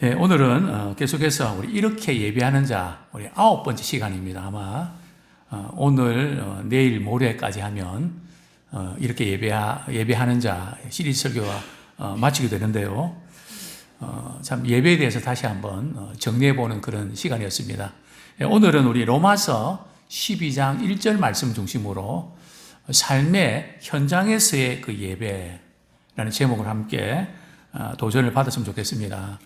예, 오늘은 어, 계속해서 우리 이렇게 예배하는 자 우리 아홉 번째 시간입니다. 아마 어, 오늘 어, 내일 모레까지 하면 어, 이렇게 예배하, 예배하는 자 시리즈 설교가 어, 마치게 되는데요. 어, 참 예배에 대해서 다시 한번 어, 정리해 보는 그런 시간이었습니다. 예, 오늘은 우리 로마서 12장 1절 말씀 중심으로 삶의 현장에서의 그 예배라는 제목을 함께 어, 도전을 받았으면 좋겠습니다.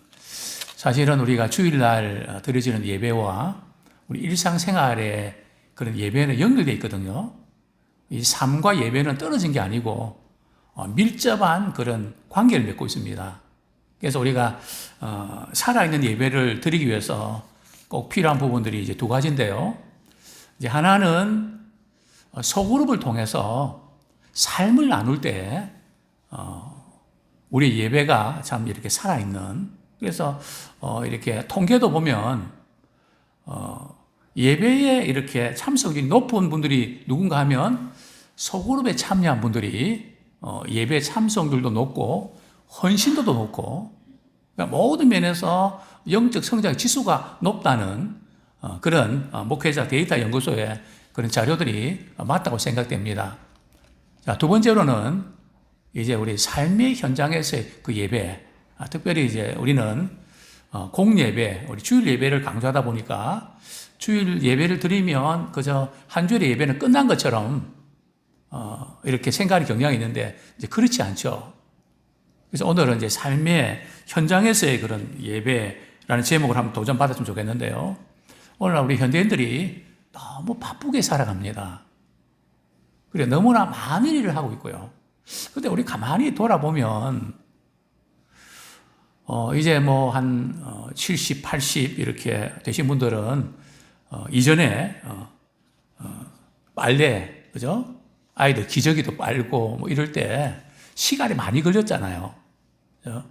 사실은 우리가 주일날 드려지는 예배와 우리 일상생활의 그런 예배는 연결되어 있거든요. 이 삶과 예배는 떨어진 게 아니고 어, 밀접한 그런 관계를 맺고 있습니다. 그래서 우리가 어, 살아있는 예배를 드리기 위해서 꼭 필요한 부분들이 이제 두 가지인데요. 이제 하나는 어, 소그룹을 통해서 삶을 나눌 때 어, 우리 예배가 참 이렇게 살아있는 그래서 어, 이렇게 통계도 보면 어, 예배에 이렇게 참석이 높은 분들이 누군가 하면 소그룹에 참여한 분들이 어, 예배 참석률도 높고 헌신도도 높고 그러니까 모든 면에서 영적 성장 지수가 높다는 어, 그런 어, 목회자 데이터 연구소의 그런 자료들이 맞다고 생각됩니다. 자, 두 번째로는 이제 우리 삶의 현장에서의 그 예배, 아, 특별히 이제 우리는 어, 공예배, 우리 주일 예배를 강조하다 보니까 주일 예배를 드리면 그저 한 주일의 예배는 끝난 것처럼 어, 이렇게 생각이 경향이 있는데 이제 그렇지 않죠. 그래서 오늘은 이제 삶의 현장에서의 그런 예배라는 제목을 한번 도전 받았으면 좋겠는데요. 오늘날 우리 현대인들이 너무 바쁘게 살아갑니다. 그래 너무나 많은 일을 하고 있고요. 근데 우리 가만히 돌아보면 어, 이제 뭐 한 70, 80 이렇게 되신 분들은 어, 이전에 어, 어, 빨래, 그죠? 아이들 기저귀도 빨고 뭐 이럴 때 시간이 많이 걸렸잖아요. 그죠?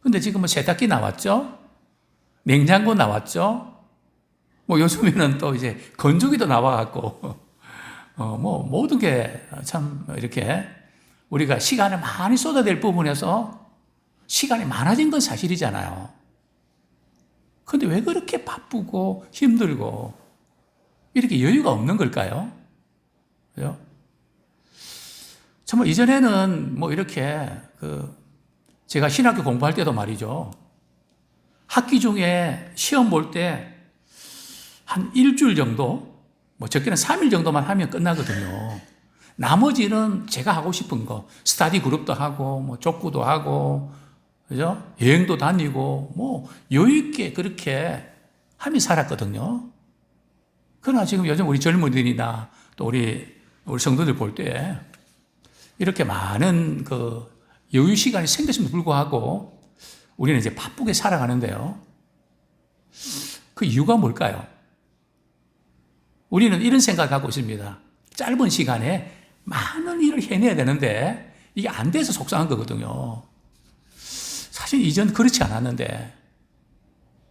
근데 지금 뭐 세탁기 나왔죠? 냉장고 나왔죠? 뭐 요즘에는 또 이제 건조기도 나와갖고, 어, 뭐 모든 게 참 이렇게 우리가 시간을 많이 쏟아낼 부분에서 시간이 많아진 건 사실이잖아요. 근데 왜 그렇게 바쁘고 힘들고 이렇게 여유가 없는 걸까요? 그죠? 정말 이전에는 뭐 이렇게 그 제가 신학교 공부할 때도 말이죠. 학기 중에 시험 볼 때 한 일주일 정도, 뭐 적게는 3일 정도만 하면 끝나거든요. 나머지는 제가 하고 싶은 거, 스타디 그룹도 하고, 뭐 족구도 하고, 그죠? 여행도 다니고, 뭐 여유있게 그렇게 하며 살았거든요. 그러나 지금 요즘 우리 젊은이들이나 또 우리, 우리 성도들 볼 때 이렇게 많은 그 여유 시간이 생겼음에도 불구하고 우리는 이제 바쁘게 살아가는데요. 그 이유가 뭘까요? 우리는 이런 생각하고 있습니다. 짧은 시간에 많은 일을 해내야 되는데 이게 안 돼서 속상한 거거든요. 사실 이전 그렇지 않았는데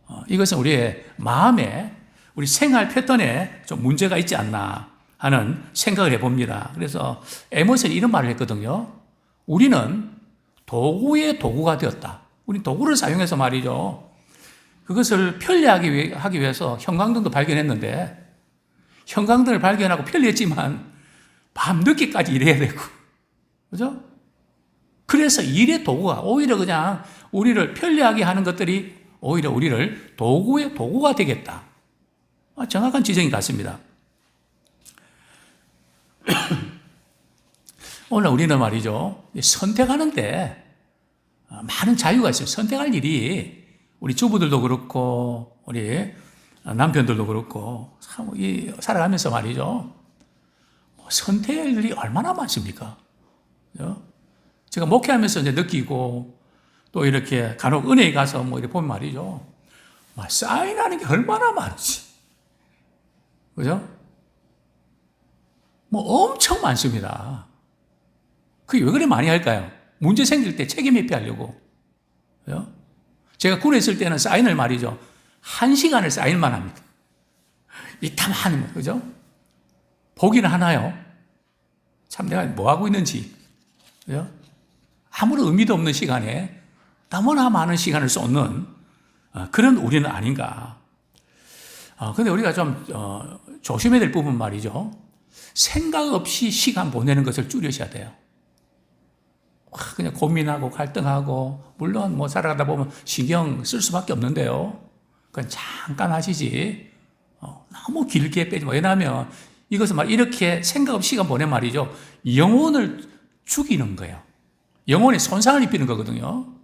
어, 이것은 우리의 마음에 우리 생활 패턴에 좀 문제가 있지 않나 하는 생각을 해봅니다. 그래서 에머슨이 이런 말을 했거든요. 우리는 도구의 도구가 되었다. 우리 도구를 사용해서 말이죠. 그것을 편리하기 위해서 형광등도 발견했는데 형광등을 발견하고 편리했지만 밤 늦게까지 일해야 되고 그죠? 그래서 일의 도구가 오히려 그냥 우리를 편리하게 하는 것들이 오히려 우리를 도구의 도구가 되겠다. 아, 정확한 지적이 같습니다. 오늘 우리는 말이죠. 선택하는데 많은 자유가 있어요. 선택할 일이 우리 주부들도 그렇고, 우리 남편들도 그렇고, 살아가면서 말이죠. 선택할 일이 얼마나 많습니까? 제가 목회하면서 느끼고, 또 이렇게 간혹 은혜에 가서 뭐 이렇게 보면 말이죠. 사인하는 게 얼마나 많지. 그죠? 뭐 엄청 많습니다. 그게 왜 그래 많이 할까요? 문제 생길 때 책임 회피하려고. 그죠? 제가 군에 있을 때는 사인을 말이죠. 한 시간을 사인만 합니다. 많으면, 그죠? 보기는 하나요? 참 내가 뭐 하고 있는지. 그죠? 아무런 의미도 없는 시간에 너무나 많은 시간을 쏟는 어, 그런 우리는 아닌가. 어, 근데 우리가 좀 어, 조심해야 될 부분 말이죠. 생각 없이 시간 보내는 것을 줄이셔야 돼요. 와, 그냥 고민하고 갈등하고 물론 뭐 살아가다 보면 신경 쓸 수밖에 없는데요. 그건 잠깐 하시지. 어, 너무 길게 빼지 마. 왜냐하면 이것은 말 이렇게 생각 없이 시간 보내 말이죠. 영혼을 죽이는 거예요. 영혼에 손상을 입히는 거거든요.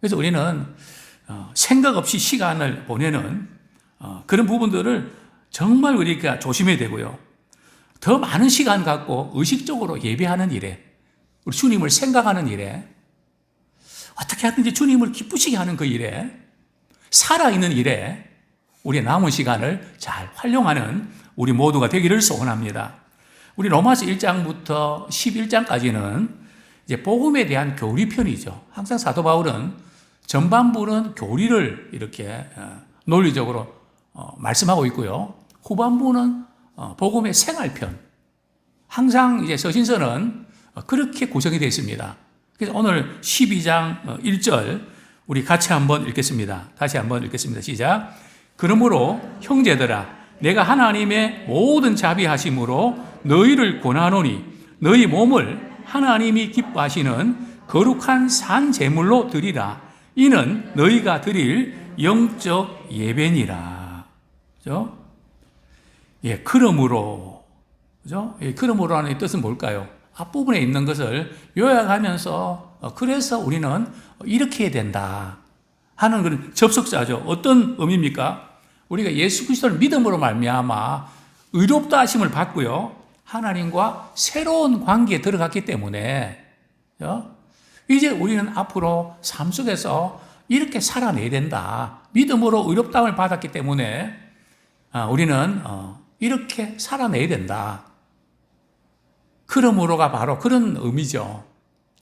그래서 우리는 어, 생각 없이 시간을 보내는 어, 그런 부분들을 정말 우리가 조심해야 되고요. 더 많은 시간 갖고 의식적으로 예배하는 일에 우리 주님을 생각하는 일에 어떻게 하든지 주님을 기쁘시게 하는 그 일에 살아있는 일에 우리의 남은 시간을 잘 활용하는 우리 모두가 되기를 소원합니다. 우리 로마서 1장부터 11장까지는 이제 복음에 대한 교리 편이죠. 항상 사도 바울은 전반부는 교리를 이렇게 어, 논리적으로 어, 말씀하고 있고요. 후반부는 어, 복음의 생활편. 항상 이제 서신서는 그렇게 구성이 되어 있습니다. 그래서 오늘 12장 1절 우리 같이 한번 읽겠습니다. 다시 한번 읽겠습니다. 시작. 그러므로 형제들아 내가 하나님의 모든 자비하심으로 너희를 권하노니 너희 몸을 하나님이 기뻐하시는 거룩한 산 제물로 드리라. 이는 너희가 드릴 영적 예배니라. 그죠? 예, 그러므로 그죠? 예, 그러므로라는 뜻은 뭘까요? 앞부분에 있는 것을 요약하면서 어, 그래서 우리는 이렇게 해야 된다 하는 그런 접속사죠. 어떤 의미입니까? 우리가 예수 그리스도를 믿음으로 말미암아 의롭다 하심을 받고요. 하나님과 새로운 관계에 들어갔기 때문에 어? 이제 우리는 앞으로 삶 속에서 이렇게 살아내야 된다. 믿음으로 의롭다함을 받았기 때문에 아, 우리는 어, 이렇게 살아내야 된다. 그러므로가 바로 그런 의미죠.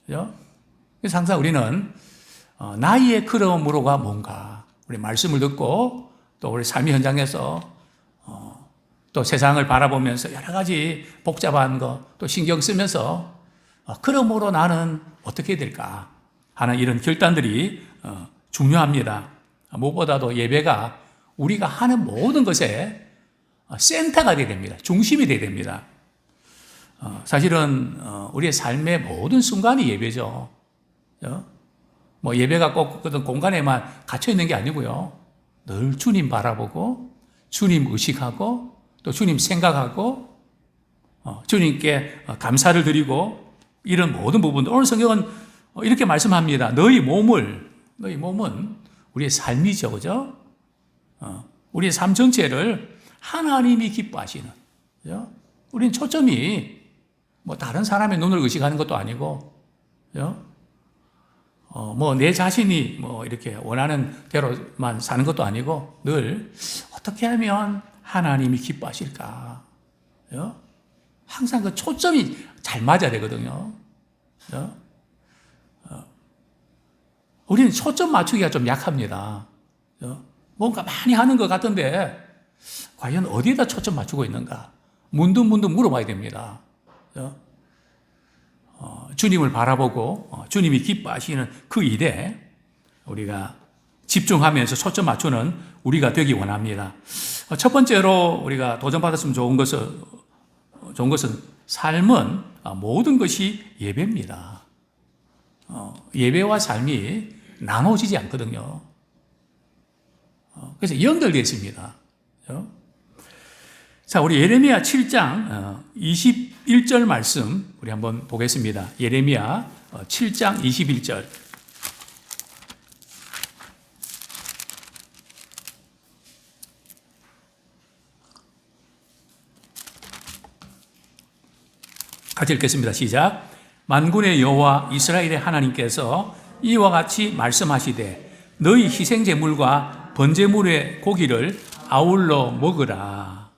그래서 항상 우리는 어, 나의 그러므로가 뭔가 우리 말씀을 듣고 또 우리 삶의 현장에서 어, 또 세상을 바라보면서 여러 가지 복잡한 거 또 신경 쓰면서 어, 그러므로 나는 어떻게 될까 하는 이런 결단들이 어, 중요합니다. 무엇보다도 예배가 우리가 하는 모든 것에 어, 센터가 되어야 됩니다. 중심이 되어야 됩니다. 어, 사실은 어, 우리의 삶의 모든 순간이 예배죠. 어? 뭐 예배가 꼭 어떤 공간에만 갇혀 있는 게 아니고요. 늘 주님 바라보고 주님 의식하고 또 주님 생각하고 어, 주님께 어, 감사를 드리고 이런 모든 부분들 오늘 성경은 어, 이렇게 말씀합니다. 너희 몸을 너희 몸은 우리의 삶이죠, 그죠? 어, 우리의 삶 전체를 하나님이 기뻐하시는, 그죠? 우리는 초점이 뭐 다른 사람의 눈을 의식하는 것도 아니고, 그죠? 어, 뭐 내 자신이 뭐 이렇게 원하는 대로만 사는 것도 아니고 늘 어떻게 하면 하나님이 기뻐하실까? 그죠? 항상 그 초점이 잘 맞아야 되거든요. 그죠? 우리는 초점 맞추기가 좀 약합니다. 뭔가 많이 하는 것 같은데, 과연 어디에다 초점 맞추고 있는가? 문득문득 물어봐야 됩니다. 어, 주님을 바라보고, 어, 주님이 기뻐하시는 그 일에 우리가 집중하면서 초점 맞추는 우리가 되기 원합니다. 어, 첫 번째로 우리가 도전받았으면 좋은 것은, 좋은 것은 삶은 모든 것이 예배입니다. 예배와 삶이 나눠지지 않거든요. 그래서 연결되어 있습니다. 자, 우리 예레미야 7장 21절 말씀 우리 한번 보겠습니다. 예레미야 7장 21절. 같이 읽겠습니다. 시작. 만군의 여호와 이스라엘의 하나님께서 이와 같이 말씀하시되 너희 희생 제물과 번제물의 고기를 아울러 먹으라.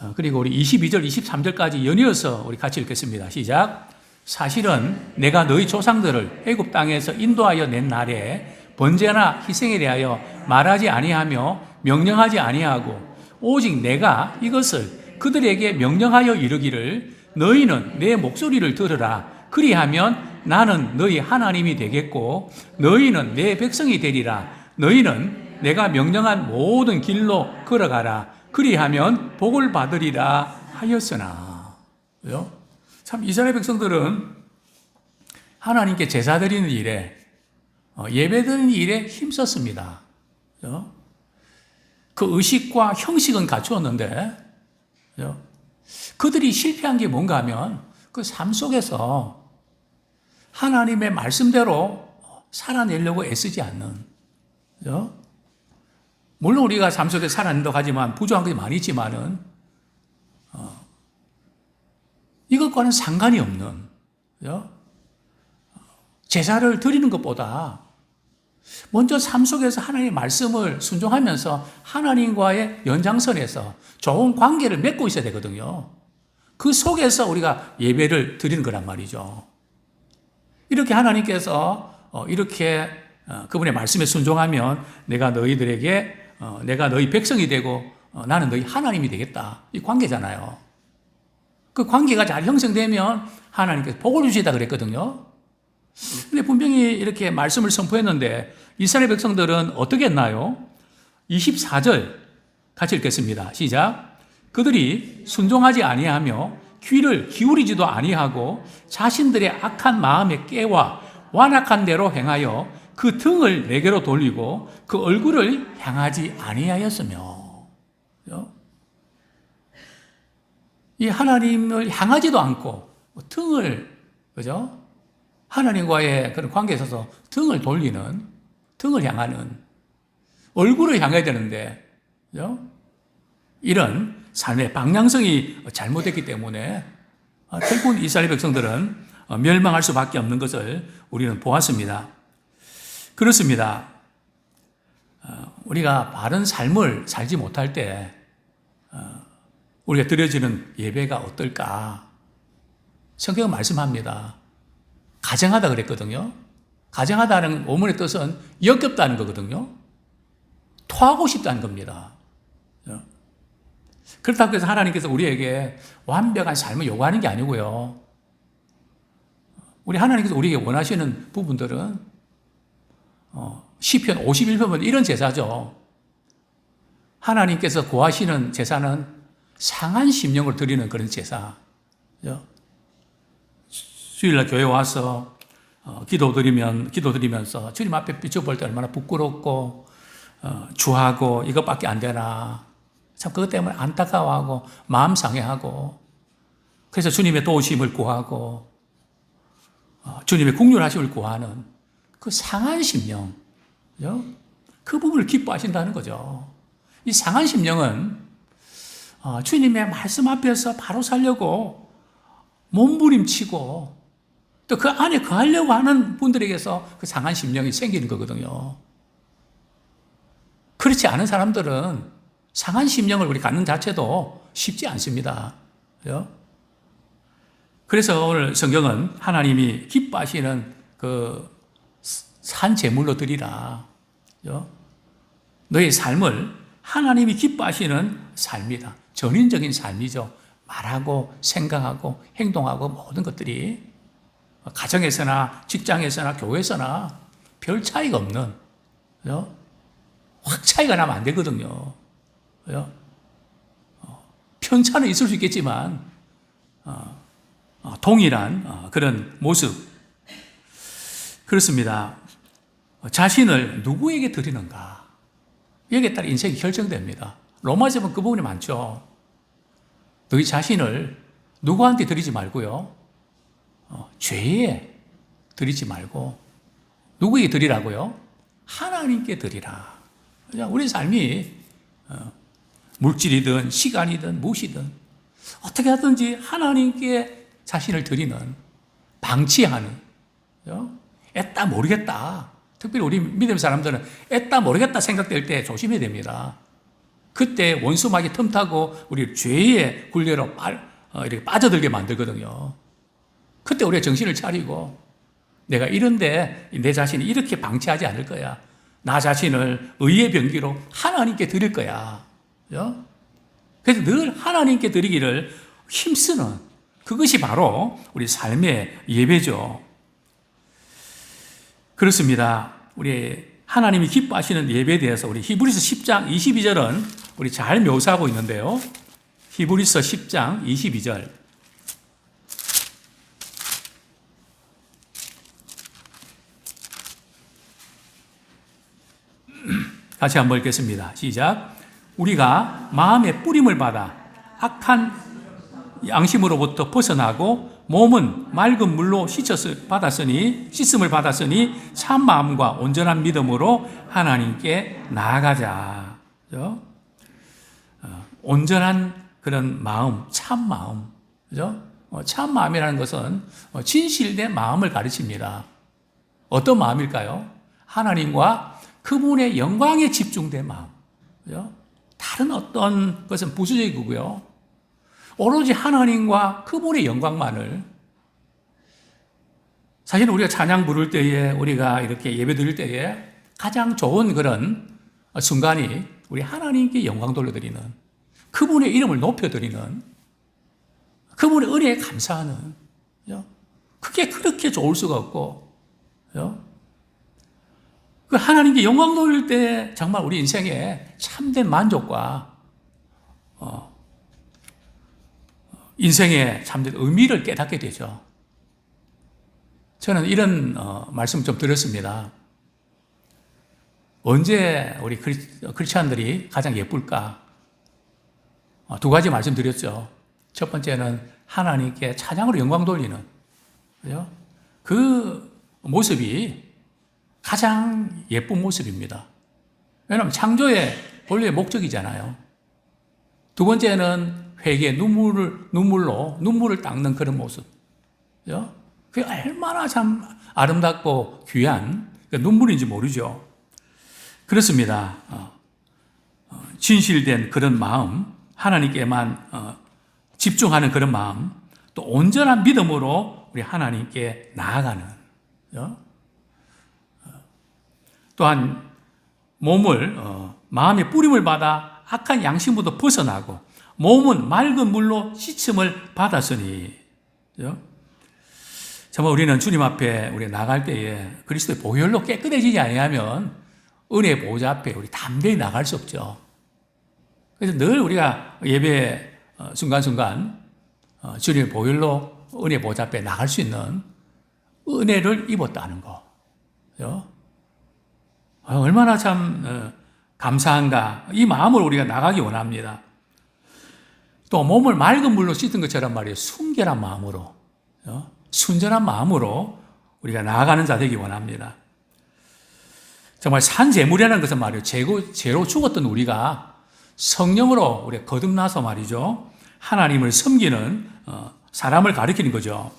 어, 그리고 우리 22절, 23절까지 연이어서 우리 같이 읽겠습니다. 시작. 사실은 내가 너희 조상들을 애굽 땅에서 인도하여 낸 날에 번제나 희생에 대하여 말하지 아니하며 명령하지 아니하고 오직 내가 이것을 그들에게 명령하여 이르기를 너희는 내 목소리를 들으라 그리하면 나는 너희 하나님이 되겠고 너희는 내 백성이 되리라. 너희는 내가 명령한 모든 길로 걸어가라. 그리하면 복을 받으리라 하였으나. 그죠? 참 이스라엘 백성들은 하나님께 제사 드리는 일에 어, 예배 드리는 일에 힘썼습니다. 그죠? 그 의식과 형식은 갖추었는데 그들이 실패한 게 뭔가 하면 그 삶 속에서 하나님의 말씀대로 살아내려고 애쓰지 않는? 물론 우리가 삶 속에 살아낸다고 하지만 부족한 것이 많이 있지만은 어, 이것과는 상관이 없는 그죠? 제사를 드리는 것보다 먼저 삶 속에서 하나님의 말씀을 순종하면서 하나님과의 연장선에서 좋은 관계를 맺고 있어야 되거든요. 그 속에서 우리가 예배를 드리는 거란 말이죠. 이렇게 하나님께서 어, 이렇게 어, 그분의 말씀에 순종하면 내가 너희들에게 어, 내가 너희 백성이 되고 나는 너희 하나님이 되겠다. 이 관계잖아요. 그 관계가 잘 형성되면 하나님께서 복을 주시다 그랬거든요. 근데 분명히 이렇게 말씀을 선포했는데 이스라엘 백성들은 어떻게 했나요? 24절 같이 읽겠습니다. 시작. 그들이 순종하지 아니하며 귀를 기울이지도 아니하고 자신들의 악한 마음에 깨와 완악한 대로 행하여 그 등을 내게로 돌리고 그 얼굴을 향하지 아니하였으며 이 하나님을 향하지도 않고 등을 그죠? 하나님과의 그런 관계에 있어서 등을 돌리는, 등을 향하는, 얼굴을 향해야 되는데, 그죠? 이런 삶의 방향성이 잘못됐기 때문에 아, 결국 이스라엘 백성들은 어, 멸망할 수밖에 없는 것을 우리는 보았습니다. 그렇습니다. 어, 우리가 바른 삶을 살지 못할 때 어, 우리가 드려지는 예배가 어떨까? 성경은 말씀합니다. 가정하다 그랬거든요. 가정하다는 오문의 뜻은 역겹다는 거거든요. 토하고 싶다는 겁니다. 그렇다고 해서 하나님께서 우리에게 완벽한 삶을 요구하는 게 아니고요. 우리 하나님께서 우리에게 원하시는 부분들은 어, 시편 51편 이런 제사죠. 하나님께서 구하시는 제사는 상한 심령을 드리는 그런 제사. 수요일날 교회 와서 어, 기도 드리면 기도 드리면서 주님 앞에 비춰볼 때 얼마나 부끄럽고 어, 주하고 이것밖에 안 되나 참 그것 때문에 안타까워하고 마음 상해하고 그래서 주님의 도우심을 구하고 어, 주님의 국률하심을 구하는 그 상한 심령 그죠? 그 부분을 기뻐하신다는 거죠. 이 상한 심령은 어, 주님의 말씀 앞에서 바로 살려고 몸부림치고 또 그 안에 거하려고 하는 분들에게서 그 상한 심령이 생기는 거거든요. 그렇지 않은 사람들은 상한 심령을 우리 갖는 자체도 쉽지 않습니다. 그죠? 그래서 오늘 성경은 하나님이 기뻐하시는 그 산 제물로 드리라. 그죠? 너의 삶을 하나님이 기뻐하시는 삶이다. 전인적인 삶이죠. 말하고 생각하고 행동하고 모든 것들이 가정에서나 직장에서나 교회에서나 별 차이가 없는? 확 차이가 나면 안 되거든요. 어, 편차는 있을 수 있겠지만 어, 어, 동일한 어, 그런 모습 그렇습니다. 자신을 누구에게 드리는가 여기에 따라 인생이 결정됩니다. 보면 그 부분이 많죠. 너희 자신을 누구한테 드리지 말고요. 어, 죄에 드리지 말고 누구에게 드리라고요? 하나님께 드리라. 우리 삶이 어, 물질이든 시간이든 무엇이든 어떻게 하든지 하나님께 자신을 드리는 방치하는 애따 모르겠다. 특별히 우리 믿음 사람들은 애따 모르겠다 생각될 때 조심해야 됩니다. 그때 원수막이 틈타고 우리 죄의 굴레로 어, 이렇게 빠져들게 만들거든요. 그때 우리가 정신을 차리고 내가 이런데 내 자신이 이렇게 방치하지 않을 거야. 나 자신을 의의 병기로 하나님께 드릴 거야. 그래서 늘 하나님께 드리기를 힘쓰는 그것이 바로 우리 삶의 예배죠. 그렇습니다. 우리 하나님이 기뻐하시는 예배에 대해서 우리 히브리서 10장 22절은 우리 잘 묘사하고 있는데요. 히브리서 10장 22절. 같이 한번 읽겠습니다. 시작. 우리가 마음의 뿌림을 받아 악한 양심으로부터 벗어나고 몸은 맑은 물로 씻었 받았으니 씻음을 받았으니 참 마음과 온전한 믿음으로 하나님께 나아가자. 그죠? 어, 온전한 그런 마음, 참 마음, 그죠? 어, 참 마음이라는 것은 어, 진실된 마음을 가르칩니다. 어떤 마음일까요? 하나님과 그분의 영광에 집중된 마음. 그죠? 다른 어떤 것은 부수적이고요. 오로지 하나님과 그분의 영광만을 사실 우리가 찬양 부를 때에 우리가 이렇게 예배 드릴 때에 가장 좋은 그런 순간이 우리 하나님께 영광 돌려드리는 그분의 이름을 높여드리는 그분의 은혜에 감사하는? 그게 그렇게 좋을 수가 없고 그 하나님께 영광 돌릴 때 정말 우리 인생에 참된 만족과 어, 인생의 참된 의미를 깨닫게 되죠. 저는 이런 어, 말씀 좀 드렸습니다. 언제 우리 크리, 크리스찬들이 가장 예쁠까? 어, 두 가지 말씀드렸죠. 첫 번째는 하나님께 찬양으로 영광 돌리는 그죠? 그 모습이 가장 예쁜 모습입니다. 왜냐하면 창조의 본래의 목적이잖아요. 두 번째는 회개 눈물을 눈물로 눈물을 닦는 그런 모습. 그게 얼마나 참 아름답고 귀한 그러니까 눈물인지 모르죠. 그렇습니다. 어, 어, 진실된 그런 마음, 하나님께만 어, 집중하는 그런 마음, 또 온전한 믿음으로 우리 하나님께 나아가는. 또한 몸을 어, 마음의 뿌림을 받아 악한 양심부터 벗어나고 몸은 맑은 물로 씻음을 받았으니 그죠? 정말 우리는 주님 앞에 우리 나갈 때에 그리스도의 보혈로 깨끗해지지 아니하면 은혜 보좌 앞에 우리 담대히 나갈 수 없죠. 그래서 늘 우리가 예배 어, 순간순간 어, 주님의 보혈로 은혜 보좌 앞에 나갈 수 있는 은혜를 입었다는 거. 그죠? 아, 얼마나 참 어, 감사한가. 이 마음을 우리가 나가기 원합니다. 또 몸을 맑은 물로 씻은 것처럼 말이에요. 순결한 마음으로, 어? 순전한 마음으로 우리가 나아가는 자 되기 원합니다. 정말 산재물이라는 것은 말이에요. 죄로, 죄로 죽었던 우리가 성령으로 우리가 거듭나서 말이죠. 하나님을 섬기는 어, 사람을 가리키는 거죠.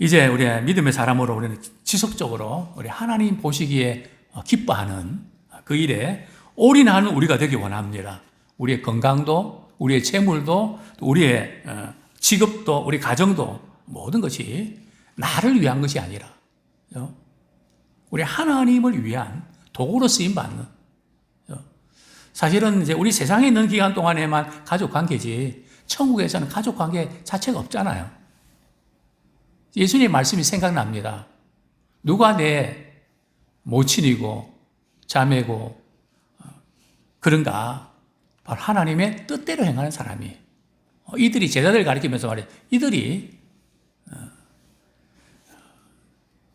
이제 우리의 믿음의 사람으로 우리는 지속적으로 우리 하나님 보시기에 기뻐하는 그 일에 올인하는 우리가 되기 원합니다. 우리의 건강도, 우리의 재물도, 우리의 어, 직업도, 우리 가정도 모든 것이 나를 위한 것이 아니라 우리 하나님을 위한 도구로 쓰임 받는. 사실은 이제 우리 세상에 있는 기간 동안에만 가족 관계지 천국에서는 가족 관계 자체가 없잖아요. 예수님 말씀이 생각납니다. 누가 내 모친이고 자매고 어, 그런가? 바로 하나님의 뜻대로 행하는 사람이. 어, 이들이 제자들 가리키면서 말해 이들이 어,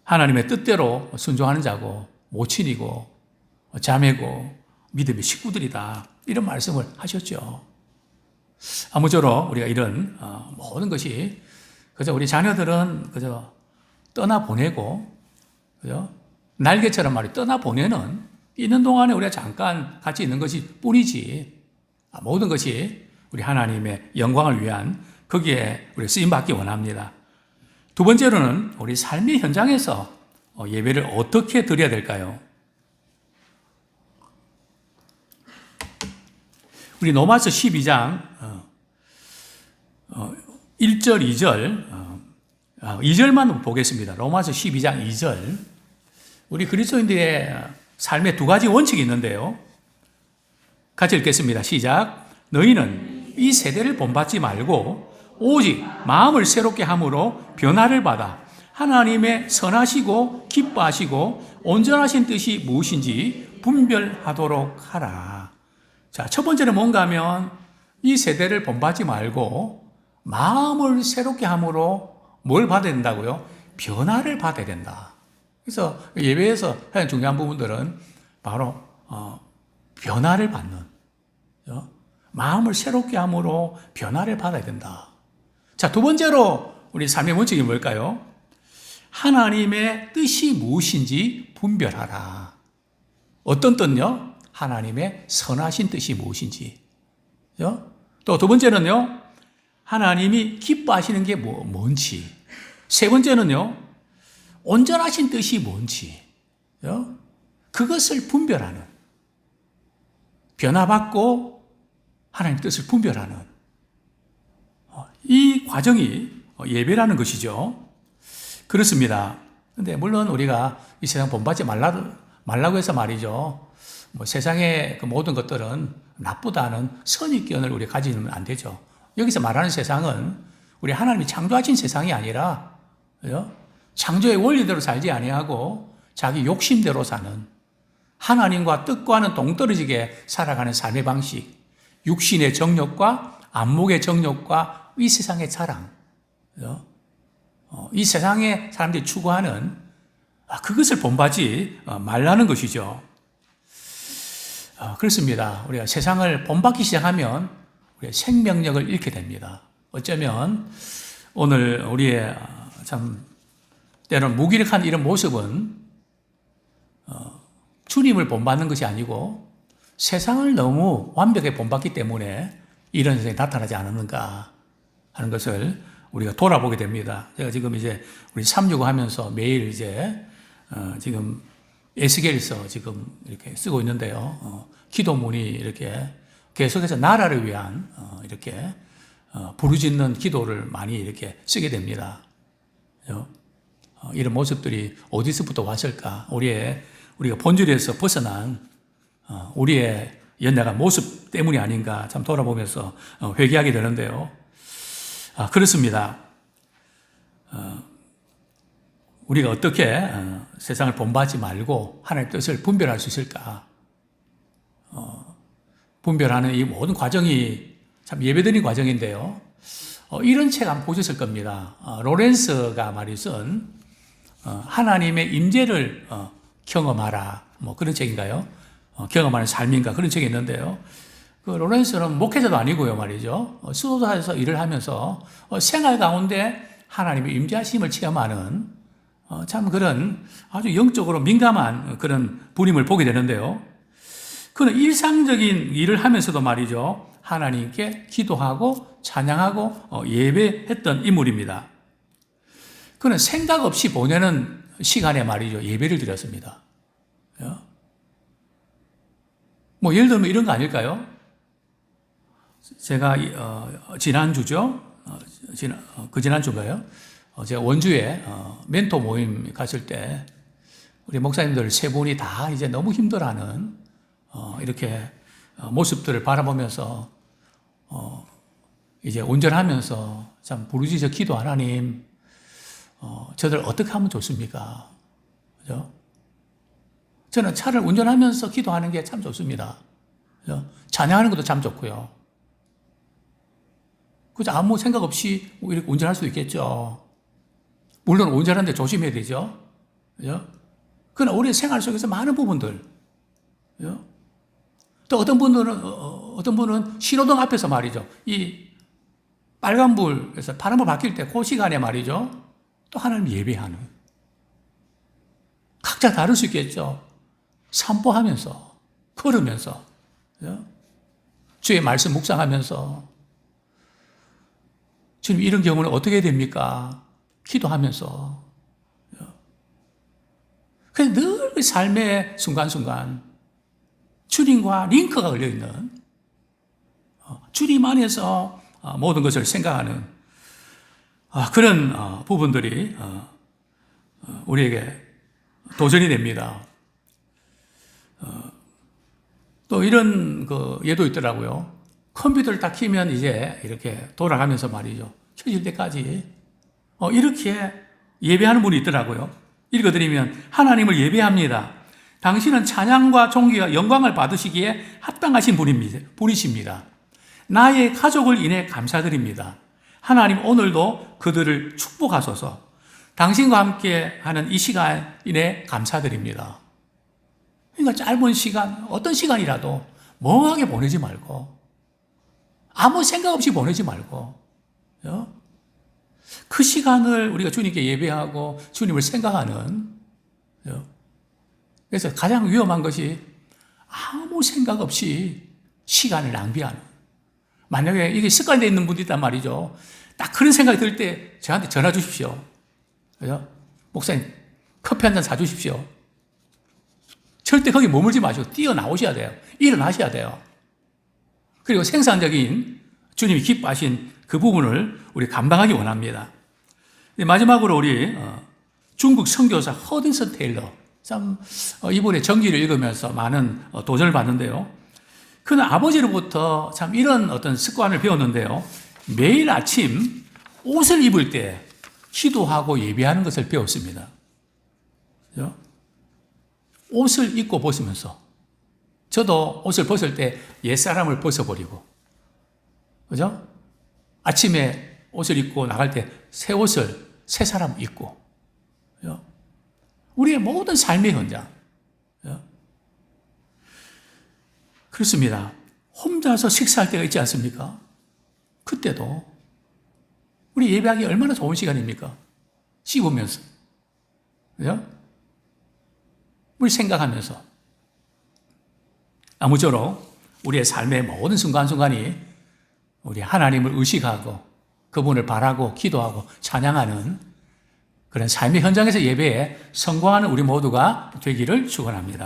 하나님의 뜻대로 순종하는 자고 모친이고 자매고 믿음의 식구들이다. 이런 말씀을 하셨죠. 아무쪼록 우리가 이런 모든 것이 그저 우리 자녀들은 그저 떠나 보내고, 그죠? 날개처럼 말이 떠나 보내는 있는 동안에 우리가 잠깐 같이 있는 것이 뿐이지. 아, 모든 것이 우리 하나님의 영광을 위한 거기에 우리 쓰임 받기 원합니다. 두 번째로는 우리 삶의 현장에서 어, 예배를 어떻게 드려야 될까요? 우리 로마서 12장 1절, 2절, 2절만 보겠습니다. 로마서 12장 2절. 우리 그리스도인들의 삶에 두 가지 원칙이 있는데요. 같이 읽겠습니다. 시작. 너희는 이 세대를 본받지 말고 오직 마음을 새롭게 함으로 변화를 받아 하나님의 선하시고 기뻐하시고 온전하신 뜻이 무엇인지 분별하도록 하라. 자, 첫 번째는 뭔가 하면 이 세대를 본받지 말고 마음을 새롭게 함으로 뭘 받아야 된다고요? 변화를 받아야 된다. 그래서 예배에서 가장 중요한 부분들은 바로 어, 변화를 받는 어? 마음을 새롭게 함으로 변화를 받아야 된다. 자, 두 번째로 우리 삶의 원칙이 뭘까요? 하나님의 뜻이 무엇인지 분별하라. 어떤 뜻요? 하나님의 선하신 뜻이 무엇인지. 또두 번째는요, 하나님이 기뻐하시는 게 뭐, 뭔지. 세 번째는요, 온전하신 뜻이 뭔지. 그것을 분별하는. 변화받고 하나님 뜻을 분별하는. 어, 이 과정이 예배라는 것이죠. 그렇습니다. 근데 물론 우리가 이 세상 본받지 말라, 말라고 해서 말이죠. 뭐 세상의 그 모든 것들은 나쁘다는 선입견을 우리 가지면 안 되죠. 여기서 말하는 세상은 우리 하나님이 창조하신 세상이 아니라 그죠? 창조의 원리대로 살지 아니하고 자기 욕심대로 사는 하나님과 뜻과는 동떨어지게 살아가는 삶의 방식, 육신의 정욕과 안목의 정욕과 이 세상의 자랑, 그죠? 어, 이 세상에 사람들이 추구하는 아, 그것을 본받지 어, 말라는 것이죠. 어, 그렇습니다. 우리가 세상을 본받기 시작하면 생명력을 잃게 됩니다. 어쩌면 오늘 우리의 참 때로는 무기력한 이런 모습은 주님을 본받는 것이 아니고 세상을 너무 완벽하게 본받기 때문에 이런 현상이 나타나지 않았는가 하는 것을 우리가 돌아보게 됩니다. 제가 지금 이제 우리 365 하면서 매일 이제 어 지금 에스겔서 지금 이렇게 쓰고 있는데요. 어 기도문이 이렇게 계속해서 나라를 위한 어 이렇게 어 부르짖는 기도를 많이 이렇게 쓰게 됩니다. 어, 이런 모습들이 어디서부터 왔을까? 우리의 우리가 본질에서 벗어난 어, 우리의 연약한 모습 때문이 아닌가 참 돌아보면서 어, 회개하게 되는데요. 아, 그렇습니다. 어, 우리가 어떻게 세상을 본받지 말고 하나님의 뜻을 분별할 수 있을까? 분별하는 이 모든 과정이 참 예배드린 과정인데요. 이런 책 한번 보셨을 겁니다. 로렌스가 말이 쓴 하나님의 임재를 경험하라. 뭐 그런 책인가요? 어, 경험하는 삶인가 그런 책이 있는데요. 그 로렌스는 목회자도 아니고요 말이죠. 어, 수도사에서 일을 하면서 어, 생활 가운데 하나님의 임재하심을 체험하는 어, 참 그런 아주 영적으로 민감한 그런 분임을 보게 되는데요. 그는 일상적인 일을 하면서도 말이죠. 하나님께 기도하고 찬양하고 어, 예배했던 인물입니다. 그는 생각 없이 보내는 시간에 말이죠. 예배를 드렸습니다. 뭐 예를 들면 이런 거 아닐까요? 제가 어, 지난주죠. 어, 지난, 어, 그 지난주가요. 어, 제가 원주에 어, 멘토 모임 갔을 때 우리 목사님들 세 분이 다 이제 너무 힘들어하는 어, 이렇게 모습들을 바라보면서 이제 운전하면서 참 부르짖어 기도 하나님 저들 어떻게 하면 좋습니까? 그죠? 저는 차를 운전하면서 기도하는 게 참 좋습니다. 찬양하는 것도 참 좋고요. 그죠? 아무 생각 없이 뭐 이렇게 운전할 수도 있겠죠. 물론 운전하는데 조심해야 되죠. 그죠? 그러나 우리 생활 속에서 많은 부분들, 그죠? 또 어떤 분들은, 어, 어, 어떤 분은 신호등 앞에서 말이죠. 이 빨간불에서 파란불 바뀔 때 그 시간에 말이죠. 또 하나님 예배하는. 각자 다를 수 있겠죠. 산보하면서, 걸으면서, 주의 말씀 묵상하면서, 지금 이런 경우는 어떻게 됩니까? 기도하면서. 그냥 늘 삶의 순간순간 주님과 링크가 걸려있는 어, 주님 안에서 어, 모든 것을 생각하는 아, 그런 어, 부분들이 우리에게 도전이 됩니다. 또 이런 그 예도 있더라고요. 컴퓨터를 딱 키면 이제 이렇게 돌아가면서 말이죠. 켜질 때까지 어, 이렇게 예배하는 분이 있더라고요. 읽어드리면 하나님을 예배합니다. 당신은 찬양과 존귀와 영광을 받으시기에 합당하신. 분이십니다. 나의 가족을 인해 감사드립니다. 하나님 오늘도 그들을 축복하소서. 당신과 함께 하는 이 시간에 감사드립니다. 그러니까 짧은 시간, 어떤 시간이라도 멍하게 보내지 말고, 아무 생각 없이 보내지 말고, 어? 그 시간을 우리가 주님께 예배하고 주님을 생각하는, 어? 그래서 가장 위험한 것이 아무 생각 없이 시간을 낭비하는. 만약에 이게 습관이 되어 있는 분도 있단 말이죠. 딱 그런 생각이 들 때 저한테 전화 주십시오. 그죠? 목사님, 커피 한 잔 사주십시오. 절대 거기 머물지 마시고 뛰어나오셔야 돼요. 일어나셔야 돼요. 그리고 생산적인 주님이 기뻐하신 그 부분을 우리 감당하기 원합니다. 마지막으로 우리 어, 중국 선교사 허든슨 테일러 참 어, 이번에 정기를 읽으면서 많은 어, 도전을 받는데요. 그는 아버지로부터 참 이런 어떤 습관을 배웠는데요. 매일 아침 옷을 입을 때 기도하고 예배하는 것을 배웠습니다. 그죠? 옷을 입고 벗으면서 저도 옷을 벗을 때 옛사람을 벗어버리고 그죠? 아침에 옷을 입고 나갈 때 새 옷을 새 사람 입고 그죠? 우리의 모든 삶의 현장 그죠? 그렇습니다. 혼자서 식사할 때가 있지 않습니까? 그때도 우리 예배하기 얼마나 좋은 시간입니까? 씹으면서 그죠? 우리 생각하면서 아무쪼록 우리의 삶의 모든 순간순간이 우리 하나님을 의식하고 그분을 바라고 기도하고 찬양하는 그런 삶의 현장에서 예배에 성공하는 우리 모두가 되기를 축원합니다.